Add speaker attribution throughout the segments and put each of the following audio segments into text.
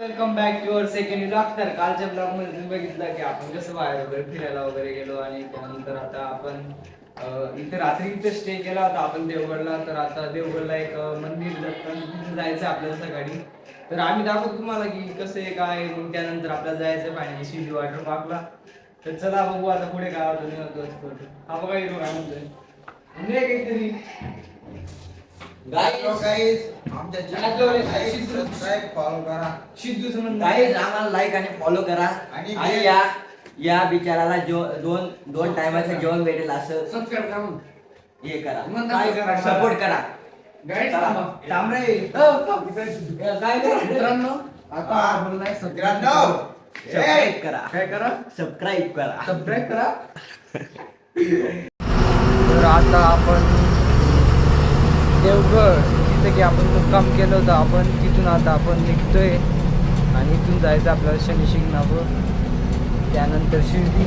Speaker 1: Welcome back to our second doctor कालच्या ब्लॉगमध्ये बघितलं की आपण कसं बाहेर वगैरे फिरायला वगैरे गेलो आणि त्यानंतर आता आपण इथे रात्री इथे स्टे केला होता आपण देवगडला. तर आता देवगडला एक मंदिर तिथे जायचं आपल्याला सकाळी. तर आम्ही दाखवतो तुम्हाला की कसं आहे काय मग त्यानंतर आपल्याला जायचं पाहिजे शिंदी वॉटर पार्कला तर चला बघू आता पुढे काय होतं हा बघा हिरो काय म्हणतोय. म्हणजे काहीतरी
Speaker 2: आमच्या फॉलो करा
Speaker 1: सिद्धूचं म्हणणं
Speaker 3: गाईज आम्हाला लाईक आणि फॉलो करा.
Speaker 2: आणि
Speaker 3: या या बिचाराला जो दोन दोन टायमाचं जेवण भेटेल असं.
Speaker 4: सबस्क्राईब करा मग.
Speaker 3: हे करा.
Speaker 4: मग
Speaker 1: काय करा?
Speaker 3: सपोर्ट करा. सबस्क्राईब करा.
Speaker 4: काय करा?
Speaker 3: सबस्क्राईब करा.
Speaker 4: सबस्क्राईब करा.
Speaker 1: तर आता आपण देवगड तिथं की आपण मुक्काम केलं होतं. आपण तिथून आता आपण निघतोय आणि इथून जायचं आपल्याला शनी शिंगणापूर. त्यानंतर शिर्डी.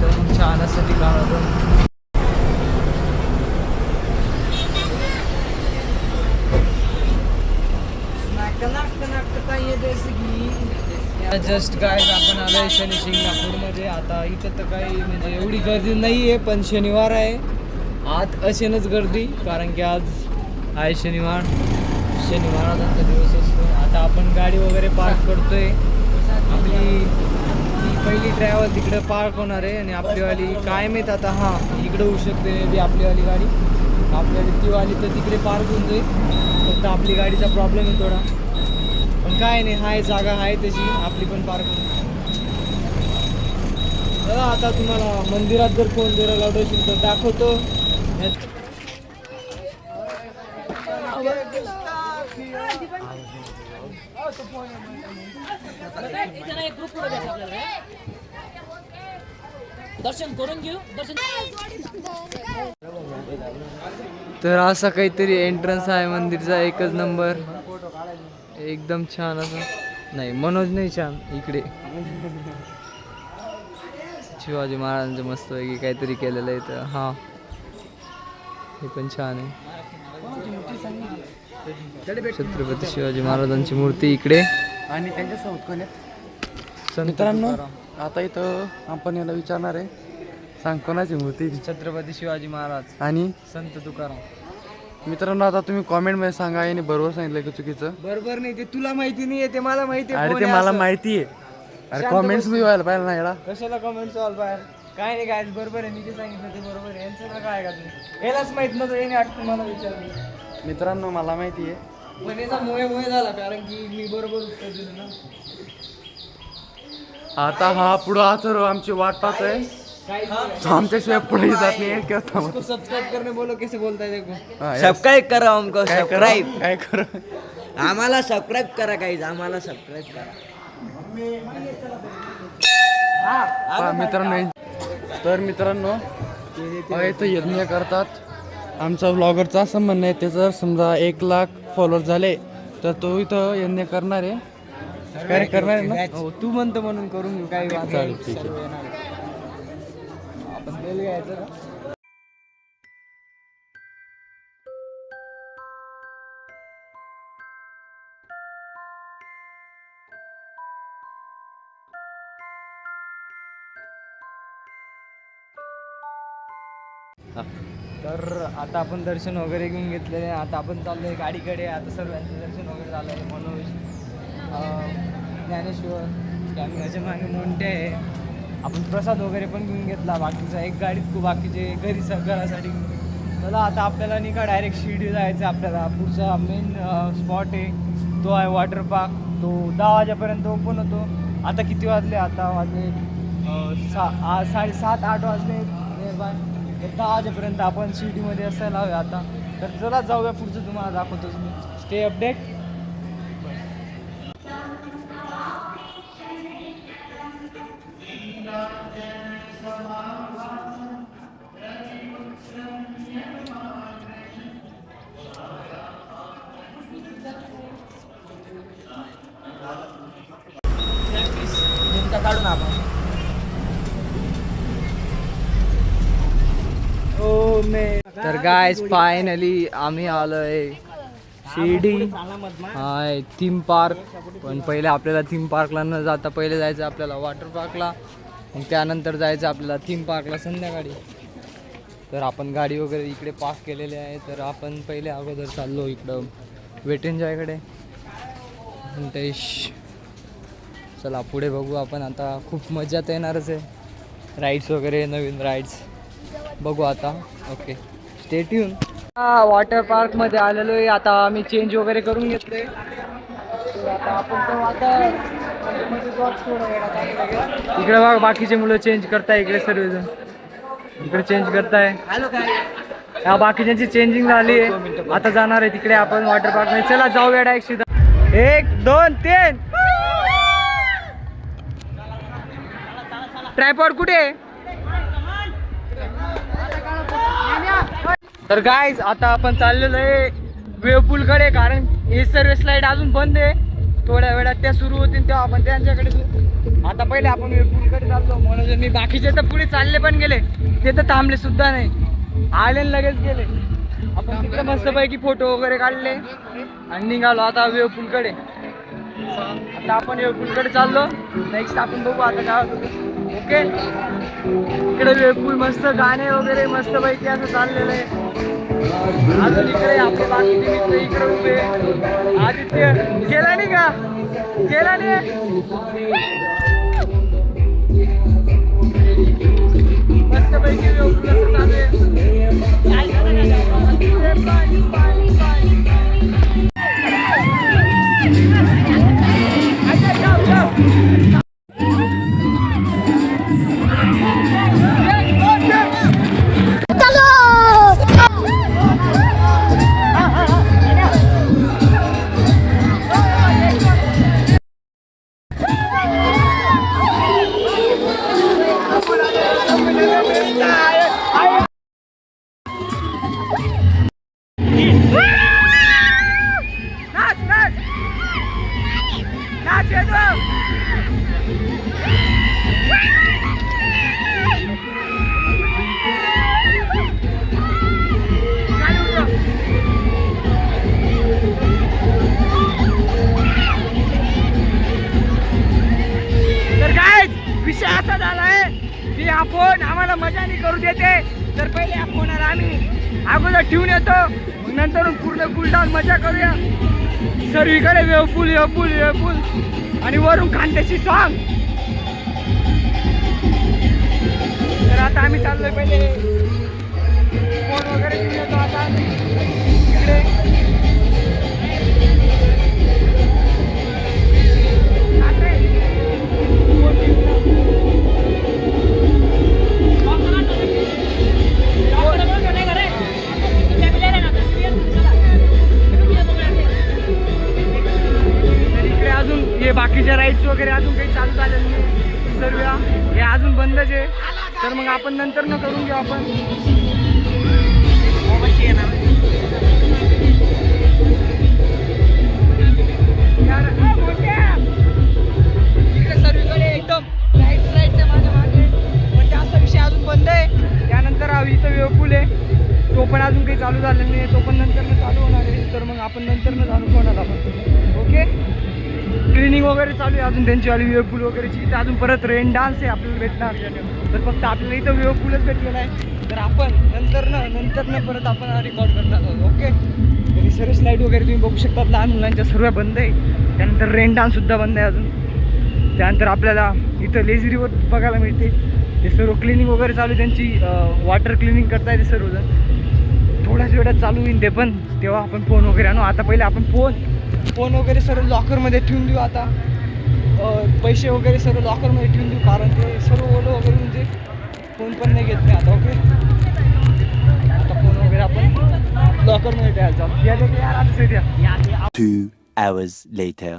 Speaker 1: तर मग छान असं ठिकाण होतं जस्ट काय आपण आलोय शनी शिंगणापूरमध्ये. आता इथं तर काही म्हणजे एवढी गर्दी नाही आहे पण शनिवार आहे. आत असेनच गर्दी कारण की आज आहे शनिवार. शनिवाराचा दिवस असतो. आता आपण गाडी वगैरे पार्क करतोय. आपली पहिली ड्रायव्हर तिकडे पार्क होणार आहे आणि आपलीवाली काय माहीत आता. हां इकडे होऊ शकते बी आपलीवाली गाडी. आपल्याला ती वाली तर तिकडे पार्क होऊन जाईल. फक्त आपली गाडीचा प्रॉब्लेम आहे थोडा. पण काय नाही हाय जागा आहे तशी. आपली पण पार्क आता तुम्हाला मंदिरात जर फोन जर लावत असेल तर दाखवतो.
Speaker 5: दर्शन करून घेऊ दर्शन
Speaker 1: तर असा काहीतरी एंट्रन्स आहे मंदिरचा एकच नंबर एकदम छान असं. नाही मनोज नाही छान इकडे. शिवाजी महाराजांचं मस्त काहीतरी केलेलं आहे तर हां. हे पण छान आहे. छत्रपती शिवाजी महाराजांची मूर्ती इकडे.
Speaker 4: आणि आहेत
Speaker 1: संत
Speaker 4: मित्रांनो. आता इथं आपण याला विचारणार आहे सांग कोणाची मूर्ती?
Speaker 1: छत्रपती शिवाजी महाराज.
Speaker 4: आणि?
Speaker 1: संत तुकाराम.
Speaker 4: मित्रांनो आता तुम्ही कॉमेंटमध्ये सांगा याने बरोबर सांगितलं की चुकीचं?
Speaker 1: बरोबर नाही ते तुला माहिती नाही ते मला माहिती आहे
Speaker 4: अरे ते मला. माहिती आहे. अरे कॉमेंट्स. मी व्हायला पाहिजे ना याला.
Speaker 1: कशाला कमेंट सॉल बाहेर काय नाही काय बरोबर आहे मी जे सांगितलं ते बरोबर आहे. यांचं ना काय का तुम्ही यालाच माहीत नव्हतं याने आठ मला विचारलं.
Speaker 4: मित्रांनो मला माहिती आहे.
Speaker 1: पण याचा मुळे मुळे झाला कारण की मी बरोबर उत्तर दिलं ना.
Speaker 4: आता हा पुढं आचर आमची वाट पाहतोय.
Speaker 1: काय
Speaker 4: तो आमच्याशिवाय पुढे जात नाही किंवा थांबत
Speaker 1: सब्सक्राइब करने बोलो कैसे बोलता है देखो.
Speaker 4: हा.
Speaker 3: सबस्क्राईब करा हमको
Speaker 4: काय करू?
Speaker 3: सबस्क्राईब
Speaker 4: काय करू?
Speaker 3: आम्हाला सबस्क्राईब करा गाईज आम्हाला सबस्क्राईब करा.
Speaker 4: पहा मित्रांनो तर मित्रांनो इथं यज्ञ करतात आमचा व्लॉगरचा असं म्हणणं आहे त्याचं जर समजा एक लाख फॉलोअर झाले तर तो इथं यज्ञ करणार आहे काय करणार आहे ना
Speaker 1: हो तू म्हणतो म्हणून करून घेऊ काही
Speaker 4: चालेल. ठीक आहे.
Speaker 1: आपण घ्यायचं तर आता आपण दर्शन वगैरे घेऊन घेतलेले आहे आता आपण चाललोय गाडीकडे. आता सर्वांचं दर्शन वगैरे झालं आहे. मनोज ज्ञानेश्वर कॅमेऱ्याच्या मागे मोंटे आहे. आपण प्रसाद वगैरे पण घेऊन घेतला. बाकीचा एक गाडीत खूप बाकीचे घरी स घरासाठी. चला आता आपल्याला नाही का डायरेक्ट शिर्डी जायचं आपल्याला. पुढचा मेन स्पॉट आहे. तो आहे वॉटर पार्क तो दहा वाजेपर्यंत ओपन होतो. आता किती वाजले? आता वाजले सा आ- साडेसात आठ वाजले. बाय एकदा दहा वाजेपर्यंत आपण शिर्डीमध्ये असायला हवे आता. तर चला जाऊया पुढचं तुम्हाला दाखवतो तुम्ही. स्टे अपडेट
Speaker 3: काढू ना आपण.
Speaker 1: तर गायज फायनली आम्ही आलोय. शिर्डी. हाय थीम पार्क पण पहिले आपल्याला थीम पार्कला न जाता पहिले जायचं आपल्याला वॉटर पार्कला मग त्यानंतर जायचं आपल्याला थीम पार्कला संध्याकाळी. तर आपण गाडी वगैरे इकडे पार्क केलेली आहे. तर आपण पहिले अगोदर चाललो इकडं वेट एन्जॉयकडे देश चला पुढे बघू आपण. आता खूप मजा तर येणारच आहे. राईड्स वगैरे नवीन राईड्स बघू आता. ओके स्टेट येऊन वॉटर पार्कमध्ये आलेलो आहे आता आम्ही चेंज वगैरे करून घेतले. आता आपण तो आता इकडे बघा बाकीचे मुलं चेंज करताय इकडे सर्वजण. इकडे चेंज करताय. या बाकीच्यांची चेंजिंग झाली आहे. आता जाणार आहे तिकडे आपण वॉटर पार्कमध्ये. चला जाऊया डायरेक्ट सीधा एक दोन तीन. ट्रायपॉड कुठे आहे? तर गाईज आता आपण चाललेलो आहे वेळपूलकडे कारण हे सर्व स्लाईड अजून बंद आहे. थोड्या वेळात त्या सुरू होतील तेव्हा आपण त्यांच्याकडे आता पहिले आपण वेळपूलकडे चाललो. म्हणून मी बाकीचे तर पुढे चालले पण गेले. ते तर थांबले सुद्धा नाही. आले लगेच गेले. आपण तिकडे मस्तपैकी फोटो वगैरे काढले आणि निघालो आता वेळपूलकडे आता आपण वेळपूलकडे चाललो. नेक्स्ट आपण बघू आता काय होतं ओके इकडे वेळपूल मस्त गाणे वगैरे मस्त पैकी असं चाललेलं आहे. अजून इकडे आपले बाकीचे मित्र इकडे उभे आदित्य गेला नाही का? गेला नाही? मस्त पैकी वेळपूल असं चालू नाच अगोदर ठेवून येतो. नंतर पूर्ण कुलडाऊन मजा करूया. सर्वीकडे वेळपूल वेळपूल वेळपूल आणि वरून खांद्याची सॉंग. तर आता आम्ही चाललोय पहिले. फोन वगैरे घेऊन येतो आता इकडे. अजून बाकीच्या राईड्स वगैरे अजून काही चालू झालेलं नाही. सर्व हे अजून बंदच आहे. तर मग आपण नंतर न करून घेऊ आपण. यार, ए, मोठ्या! इकडे सर्वीकडे एकदम राईट राईट्स आहे माझ्या मागे पण जास्त विषय अजून बंद आहे त्यानंतर हा इथं वेळपूल आहे. तो पण अजून काही चालू झालेला नाही. तो पण नंतर चालू होणार आहे. तर मग आपण नंतर चालू होणार आपण. ट्रेनिंग क्लिनिंग वगैरे चालू आहे अजून त्यांची वाली वेळपूल वगैरेची. इथं अजून परत रेन डान्स आहे आपल्याला भेटणार. तर फक्त आपल्याला इथं वेळपूलच भेटलेला आहे. तर आपण नंतर ना नंतर ना परत आपण रेकॉर्ड करणार आहोत ओके रिसर्च सर्व स्लाईड वगैरे तुम्ही बघू शकता. लहान मुलांच्या सर्व बंद आहे. त्यानंतर रेन डान्ससुद्धा बंद आहे अजून. त्यानंतर आपल्याला इथं लेझरीवर बघायला मिळते. ते सर्व क्लिनिंग वगैरे चालू आहे. त्यांची वॉटर क्लिनिंग करताय ते सर्वजण. थोड्याच वेळात चालू होईल ते पण. तेव्हा आपण फोन वगैरे आणू. आता पहिले आपण फोन फोन वगैरे सर्व लॉकरमध्ये ठेवून देऊ आता. पैसे वगैरे सर्व लॉकरमध्ये ठेवून देऊ कारण ते सर्व ओलं वगैरे म्हणजे फोन पण नाही घेत नाही आता ओके? आता फोन वगैरे आपण लॉकरमध्ये ठेवायचा यार आता
Speaker 6: hours later.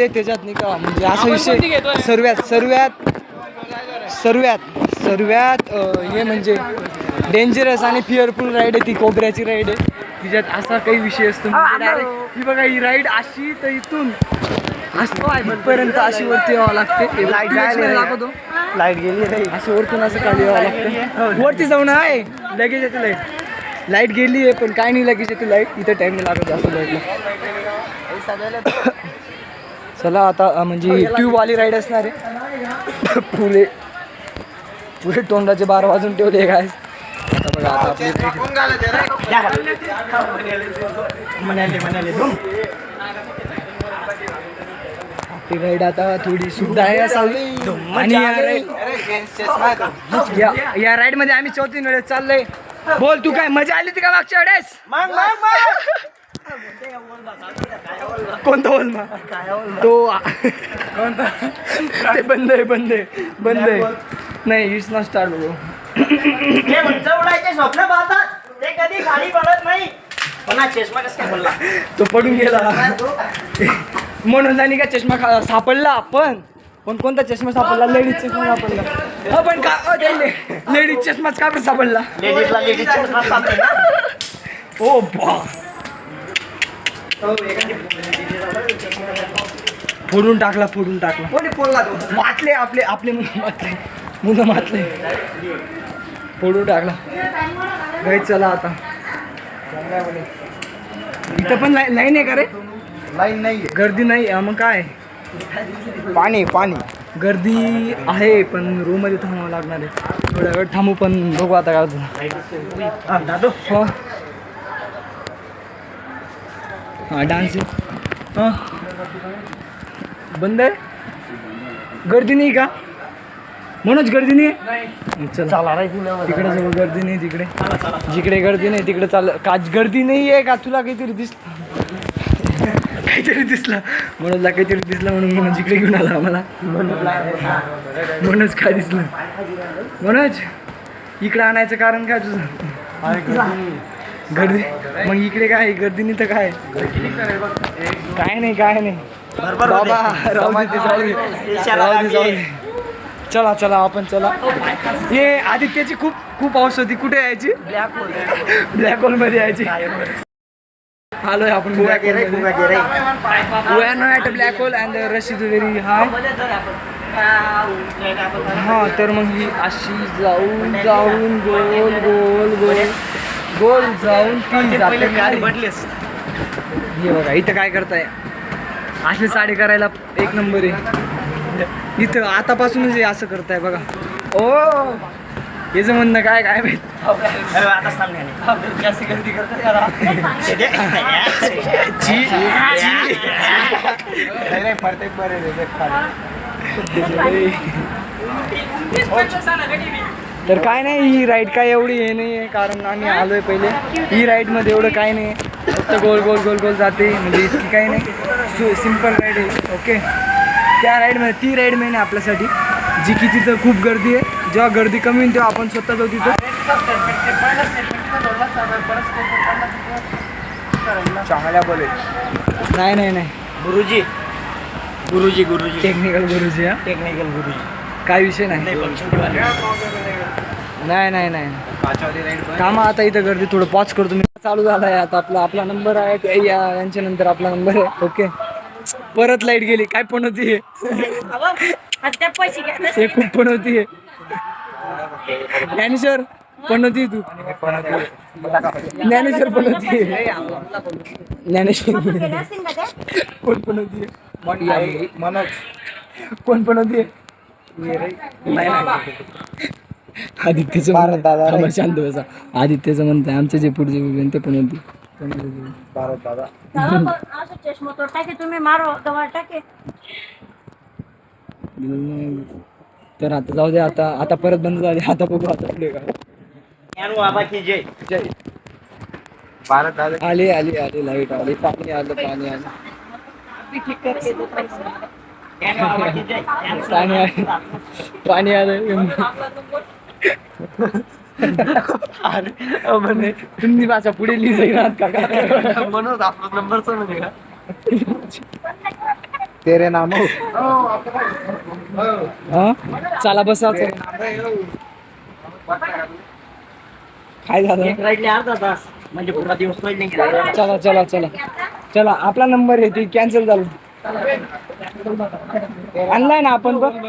Speaker 1: मध्ये त्याच्यात नाही का म्हणजे असा विषय सर्वात सर्वात सर्वात सर्वात हे म्हणजे डेंजरस आणि फिअरफुल राईड आहे ती कोबऱ्याची राईड आहे. तिच्यात असा काही विषय असतो. म्हणजे ही बघा ही राईड अशी तर इथून इथपर्यंत अशी वरती यावं लागते. लाइट दाखवतो लाइट गेली नाही. असं वरतून असं खाली यावं लागतं. वरती जाऊन आहे लगेच येते लाइट लाइट गेली आहे पण काय नाही लगेच येते लाइट इथं टाइम नाही लागत जास्त लाईटला चला आता म्हणजे ट्यूबवाली राईड असणार आहे. पुरे पुरे तोंडाचे बारा वाजून ठेवले काय आता बघा आता आपली आपली राईड आता थोडी सुद्धा आहे असावी आणि या राईड- या या राईडमध्ये आम्ही चौथी वेळेस चाललोय. बोल तू काय मजा आली ती का मागच्या वेळेस? कोणता बोल मग तो कोणता ते बंद आहे बंद आहे बंद आहे. नाही इट्स नॉट स्टार्ट ब्रो
Speaker 7: ते उंच उडायचे स्वप्न पाहतात. ते कधी खाली पडत नाही. पुन्हा चष्मा कस काय बोलला
Speaker 1: तो पडून गेला. म्हणून त्यांनी का चष्मा खा सापडला? पण पण कोणता चष्मा सापडला? लेडीज चष्मा सापडला. हा पण का लेडीज चष्माच का बरं सापडला?
Speaker 7: लेडीजला लेडीज चष्मा सापडे ना
Speaker 1: ओ बा फोडून टाकला फोडून टाकला. मातले आपले आपले मुलं मातले. मुलं मातले. फोडून टाकला. गाई चला आता. इथं पण लाईन लाईन आहे का रे?
Speaker 2: लाईन नाही
Speaker 1: गर्दी नाही मग काय?
Speaker 2: पाणी पाणी.
Speaker 1: गर्दी आहे पण रूममध्ये थांबावं लागणार आहे. थोड्या वेळ थांबू पण बघू आता काय दादू. हो. हां डान्स हां. बंद आहे? गर्दी नाही का? म्हणूनच गर्दी नाही चला. तिकडे जवळ गर्दी नाही तिकडे. जिकडे गर्दी नाही तिकडे चाल का गर्दी नाही आहे का? तुला काहीतरी दिस काहीतरी दिसलं. म्हणूनला काहीतरी दिसलं म्हणून म्हणून जिकडे घेऊन आला आम्हाला. म्हणूनच काय दिसलं? म्हणूनच इकडे आणायचं कारण काय तुझं? गर्दी मग इकडे काय? आहे? गर्दी नाही तर काय? काय नाही काय नाही. बाबा. चला चला आपण चला. ये आदित्याची खूप खूप हौस होती कुठे यायची? ब्लॅक होल ब्लॅक होलमध्ये यायची. आलोय आपण black hole black hole and rush is very high हा तर मग ही अशी जाऊन जाऊन गोल गोल गोल. गोल जाऊन ती जाते खाली. हे बघा इथं काय करताय? असे साडी करायला एक नंबर आहे. इथं आतापासूनच हे असं करताय बघा. ओ याचं म्हणणं काय काय माहीत? तर काय नाही ही राईड काय एवढी हे नाही आहे कारण आम्ही आलोय पहिले. ही राईडमध्ये एवढं काय नाही फक्त गोल गोल गोल गोल जाते म्हणजे इतकी काही नाही. सिंपल राईड आहे ओके त्या राईडमध्ये ती राईड मेन आहे आपल्यासाठी जी की तिथं खूप गर्दी आहे. जेव्हा गर्दी कमी होईल तेव्हा आपण स्वतः जाऊ तिथं
Speaker 2: चांगल्या बोले
Speaker 1: नाही नाही नाही.
Speaker 7: गुरुजी. गुरुजी गुरुजी.
Speaker 1: टेक्निकल गुरुजी हा.
Speaker 7: टेक्निकल गुरुजी.
Speaker 1: काय विषय नाही. नाही नाही नाही. कामा आता इथं गर्दी थोडं पॉज करतो. मी चालू झाला आहे आता. आपला आपला नंबर आहे. ते या यांच्या नंतर आपला नंबर आहे. ओके परत लाइट गेली. काय पण होती.
Speaker 5: आता पैसे घ्या
Speaker 1: हे खूप पण होती. ज्ञानेश्वर पण होती तू. ज्ञानेश्वर पण होती. ज्ञानेश्वर. पण होती. कोण पण होती.
Speaker 2: मनोज.
Speaker 1: कोण पण होती. नाही नाही. आदित्यचं
Speaker 2: भारत दादा.
Speaker 1: थांबा, शांत बसा. आदित्यचं म्हणताय आमचे जे पुढचे आहेत ते पण होती.
Speaker 2: भारत दादा.
Speaker 5: असं चष्मा तो टाके तुम्ही मारो दवा टाके.
Speaker 1: तर आता जाऊ दे आता आता परत बंद झाले आता बघू आता पुढे काय.
Speaker 7: ज्ञान बाबाची जय.
Speaker 1: जय.
Speaker 2: भारत दादा.
Speaker 1: आली आली आली लाइट आली पाणी आलं पाणी आलं.
Speaker 7: ज्ञान बाबाची जय. ज्ञान
Speaker 1: पाणी आलं. पाणी आलं. अरे म्हणे तुम्ही माझ्या पुढे लिहिणार का
Speaker 2: म्हणून आपला नंबर म्हणजे का तेरे नाम.
Speaker 1: हा? चला बसा काय झालं?
Speaker 7: तास. म्हणजे पूर्ण दिवस पहिले नाही. गेला.
Speaker 1: चला चला चला. चला आपला नंबर आहे ती कॅन्सल झालं. आणलाय ना आपण पण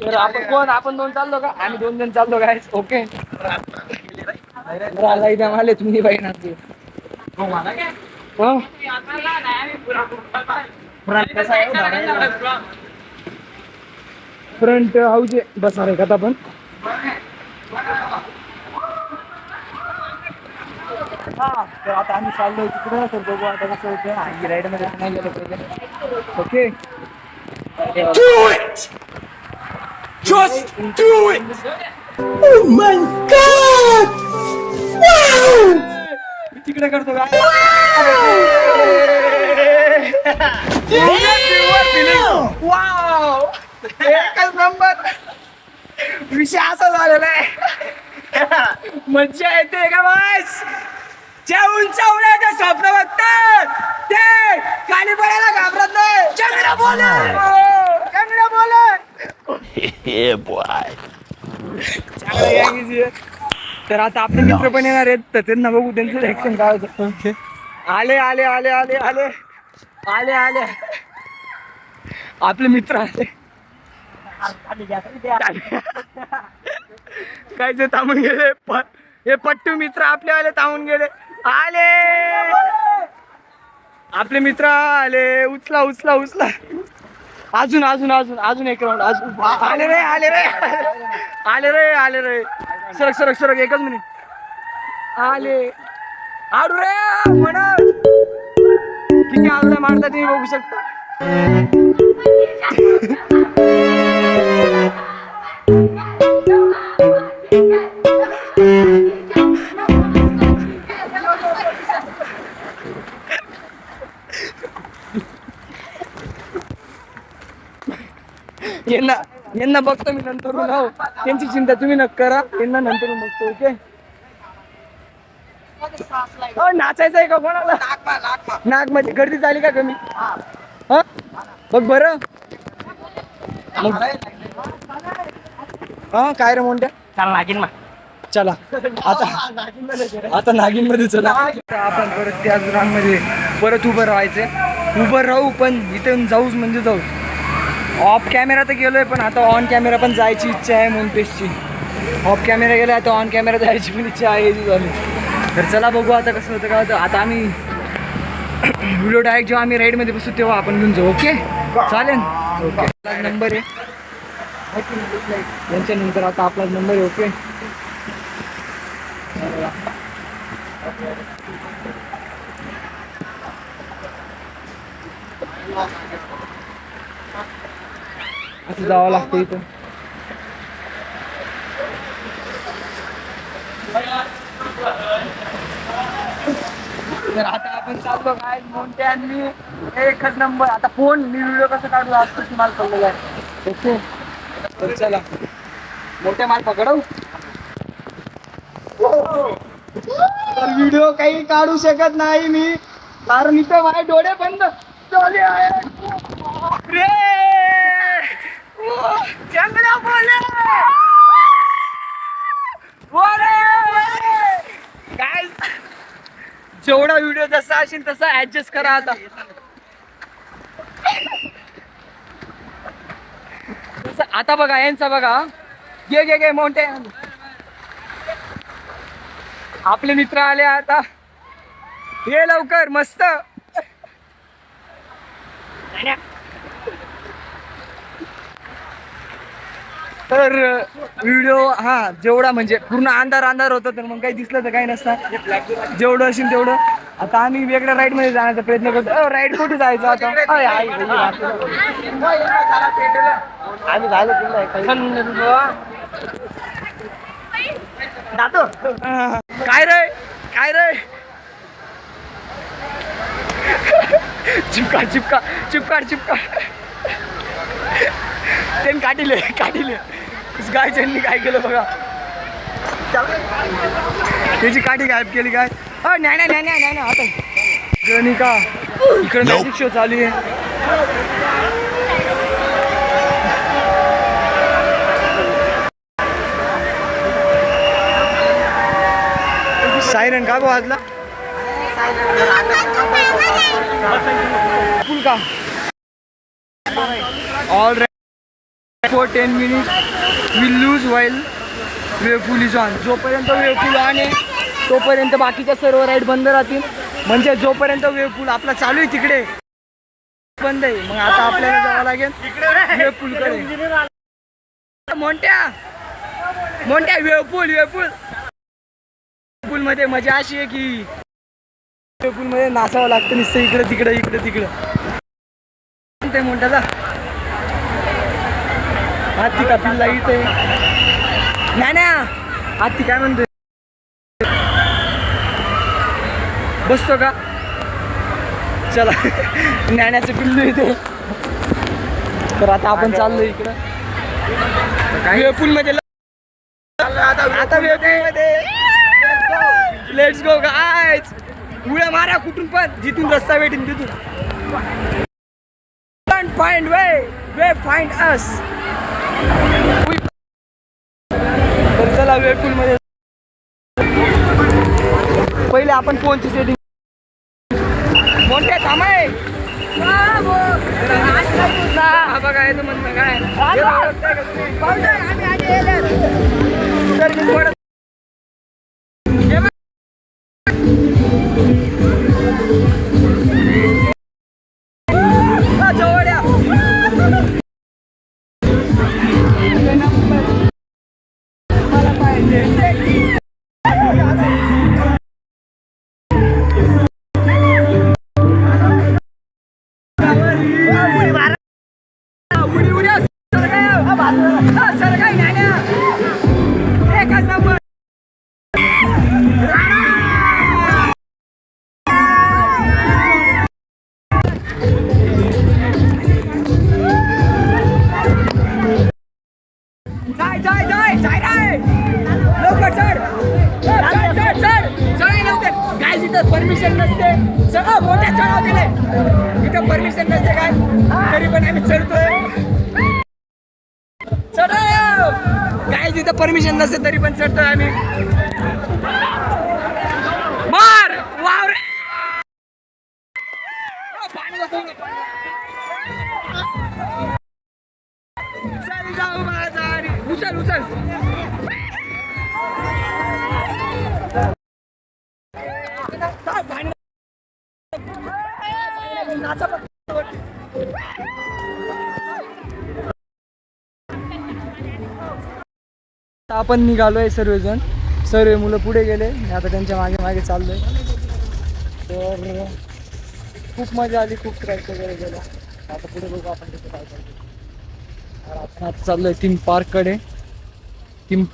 Speaker 1: तर आपण कोण? आपण दोन चाललो का? आम्ही दोन जण चाललो काय ओके आले तुम्ही बाई ना फ्रंट हाऊस बसणार आहे का पण आपण हा तर आता आम्ही चाललोय तिकडे तर बघू आता कसं होतं आणि राईडमध्ये नाही गेलं पाहिजे ओके मी तिकडे करतो का? वाव एकच नंबर. विषय असा झालेला आहे. मज्जा येते का बस? जे उंचावण्याचं स्वप्न बघतात ते खाली पडायला घाबरत नाही. चंद्र बोले! बोले! चांगलं आहे. तर आता आपले मित्र पण येणार आहेत. तर त्यांना बघू त्यांचं रिएक्शन काय होतं. आले आले आले आले आले. आले आले. आपले मित्र आले. काय ते थांबून गेले प- हे पट्टू मित्र आपले आले थांबून गेले. आले. आपले मित्र आले. उचला उचला उचला. अजून अजून अजून अजून एक राऊंड अजून. आले रे आले रे. आले रे आले रे. सरक सरक सरक एकच मिनिट आले. आडू रे म्हणा किती आलं मारता तुम्ही बघू शकता. यांना यांना बघतो मी नंतर हो त्यांची चिंता तुम्ही नका करा. यांना नंतर बघतो ओके? हो, नाचायचं आहे का कोणाला? नाकमध्ये गर्दी झाली का कमी? हा? बघ बर. हा काय रे मोठ्या
Speaker 7: चाल नागिन मग
Speaker 1: चला. आता आता नागिनमध्ये चला. आपण परत त्या मध्ये परत उभं राहायचं. उभं राहू पण इथून जाऊच म्हणजे जाऊच. ऑफ कॅमेरा तर गेलो आहे पण आता ऑन कॅमेरा पण जायची इच्छा आहे मोनपेशची ऑफ कॅमेरा गेला आता ऑन कॅमेरा जायची पण इच्छा आहे झाली. तर चला बघू आता कसं होतं का होतं. आता आम्ही व्हिडिओ डायरेक्ट जेव्हा आम्ही राईडमध्ये बसू तेव्हा आपण घेऊन जाऊ ओके चालेल? ओके नंबर आहे. यांच्यानंतर आता आपला नंबर आहे ओके असं जावं लागतं इथं. तर आता आपण चाललो काय मोठ्या आणि एकच नंबर आता फोन मी व्हिडिओ कसं काढू आज कशी माल आहे. ओके? तर चला. मोठ्या माल पकडव हो. तर व्हिडिओ काही काढू शकत नाही मी. कारण इथं माझे डोळे बंद डोळे आहे रे चंद्र बोले काय जेवढा व्हिडिओ जसा असेल तसा ऍडजस्ट करा आता. आता बघा यांचा बघा. घे घे घे मोठे. आपले मित्र आले आता. ये लवकर मस्त. तर व्हिडिओ हा जेवढा म्हणजे पूर्ण अंधार अंधार होता तर मग काही दिसलं तर काही नसतं. जेवढं असेल तेवढं. आता आम्ही वेगळ्या राईडमध्ये जाण्याचा प्रयत्न करतो. राईड कुठे जायचं आता?
Speaker 7: आम्ही झालो जातो
Speaker 1: काय रे? काय रे? चिपका चिपका चिपका चिपका. त्यांनी काढिले काढिले. गायच्यांनी काय केलं बघा. त्याची काठी गायब केली काय? अ नाही नाही नाही नाही नाही आता. इकडे नाही का इकडे मॅजिक शो चालू आहे. सायरन का गो वाजला? फुल का all right for ten minute will lose while wave pool is on जोपर्यंत वेवपूल ऑन आहे तोपर्यंत बाकीच्या सर्व राईड बंद राहतील. म्हणजे जोपर्यंत वेवपूल आपला चालू आहे तिकडे बंद आहे. मग आता आपल्याला जावं लागेल वेवपूल कडे. मोठ्या मोठ्या वेवपूल वेवपूल पूल मध्ये मजा अशी आहे की पूल मध्ये नाचावं लागतं नुसतं इकडे तिकडे इकडे तिकडे. ते मोठ्याचा हाती का पिल्ला इथे? नाही ना हाती काय म्हणतोय? बसतो का? चला ज्ञानाचं पिल्लू इथे. तर आता आपण चाललो इकडं. वेपूल मध्ये आता लेट्स गो गायज उड्या मारा कुठून पण. जिथून रस्ता भेटेल तिथून. फाइंड वे वे फाइंड अस तर चला वेपूल मध्ये. पहिले आपण फोनची सेटिंग मोठे थांबाय हा. बघा म्हणणं काय? तर मी थोडं परमिशन नसते. सगळं मोठ्या चढाव दिले. तिथं परमिशन नसते काय? तरी पण आम्ही चढतोय. चढाव! काय तिथं परमिशन नसते तरी पण चढतोय आम्ही. आपण निघालोय सर्वजण. सर्व मुलं पुढे गेले. आता त्यांच्या मागे मागे चाललोय. तर खूप मजा आली खूप ट्रॅक वगैरे गेला आता पुढे बघू आपण तिथे काय करतो आपण आता चाललोय थीम पार्ककडे थीम